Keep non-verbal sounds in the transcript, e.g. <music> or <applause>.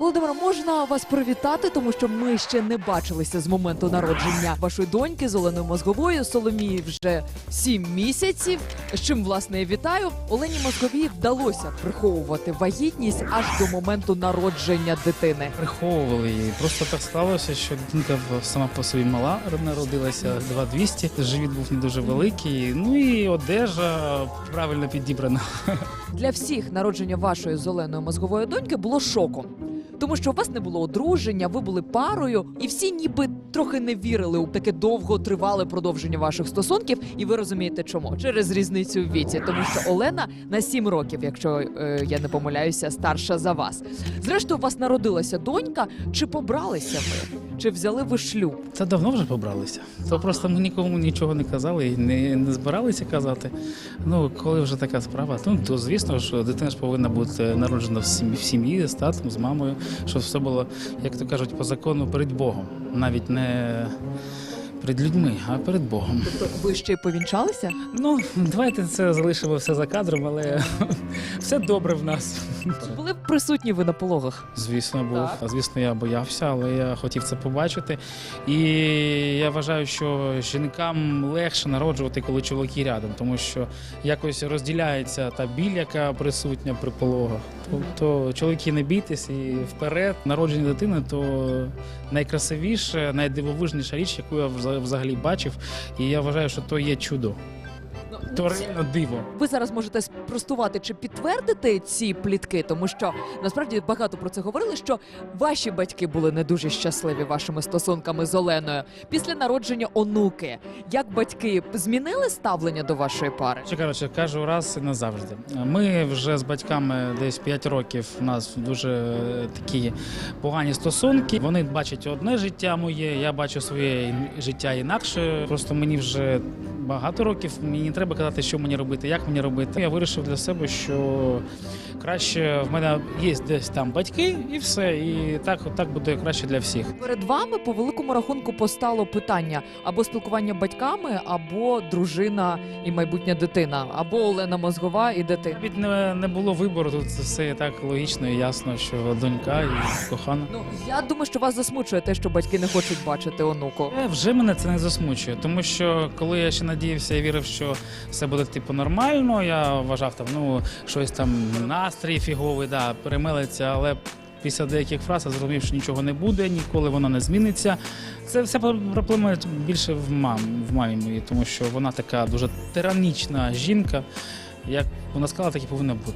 Володимир, можна вас привітати, тому що ми ще не бачилися з моменту народження вашої доньки з Оленою Мозговою. Соломії вже сім місяців. З чим власне я вітаю. Олені Мозговій вдалося приховувати вагітність аж до моменту народження дитини. Приховували її. Просто так сталося, що дитинка сама по собі мала народилася 2200, живіт був не дуже великий. Ну і одежа правильно підібрана. <laughs> Для всіх народження вашої з Оленою Мозгової доньки було шоком. Тому що у вас не було одруження, ви були парою, і всі ніби трохи не вірили у таке довго тривале продовження ваших стосунків. І ви розумієте, чому через різницю в віці, тому що Олена на 7 років, якщо е, я не помиляюся, старша за вас. Зрештою, у вас народилася донька. Чи побралися ви? Чи взяли ви шлюб? Це давно вже побралися. То просто ми нікому нічого не казали і не, не збиралися казати. Ну, коли вже така справа, ну то звісно ж, дитина ж повинна бути народжена в сім'ї, в сім'ї з татом, з мамою, щоб все було, як то кажуть, по закону перед Богом. Навіть не перед людьми, а перед Богом. Тобто ви ще й повінчалися? Ну, давайте це залишимо все за кадром, але <laughs> все добре в нас. Чи були б присутні ви на пологах? Звісно, був. Так. Звісно, я боявся, але я хотів це побачити. І я вважаю, що жінкам легше народжувати, коли чоловіки рядом, тому що якось розділяється та біль, яка присутня при пологах. Тобто, чоловіки не бійтесь і вперед народження дитини то найкрасивіше, найдивовижніша річ, яку я вза- взагалі бачив. І я вважаю, що то є чудо. Реально диво. Ви зараз можете спростувати чи підтвердити ці плітки, тому що насправді багато про це говорили. Що ваші батьки були не дуже щасливі вашими стосунками з Оленою після народження онуки. Як батьки змінили ставлення до вашої пари? Чи коротше, кажу раз і назавжди. Ми вже з батьками десь 5 років. У нас дуже такі погані стосунки. Вони бачать одне життя моє, я бачу своє життя інакше. Просто мені вже багато років. Мені не треба казати, що мені робити, як мені робити. Я вирішив для себе, що краще в мене є десь там батьки, і все. І так, так буде краще для всіх. Перед вами по великому рахунку постало питання або спілкування батьками, або дружина і майбутня дитина, або Олена Мозгова і дитина. Навіть не, не було вибору. Тут це все так логічно і ясно, що донька і кохана. Ну я думаю, що вас засмучує те, що батьки не хочуть бачити онуку. Е, Вже мене це не засмучує, тому що коли я ще надіявся і вірив, що все буде типу нормально, я вважав там, ну щось там настрій фіговий, да, перемелиться, але. Після деяких фраз я зрозумів, що нічого не буде, ніколи воно не зміниться. Це все проблема більше в мам, в мамі моїй, тому що вона така дуже тиранічна жінка. Як вона сказала, так і повинно бути.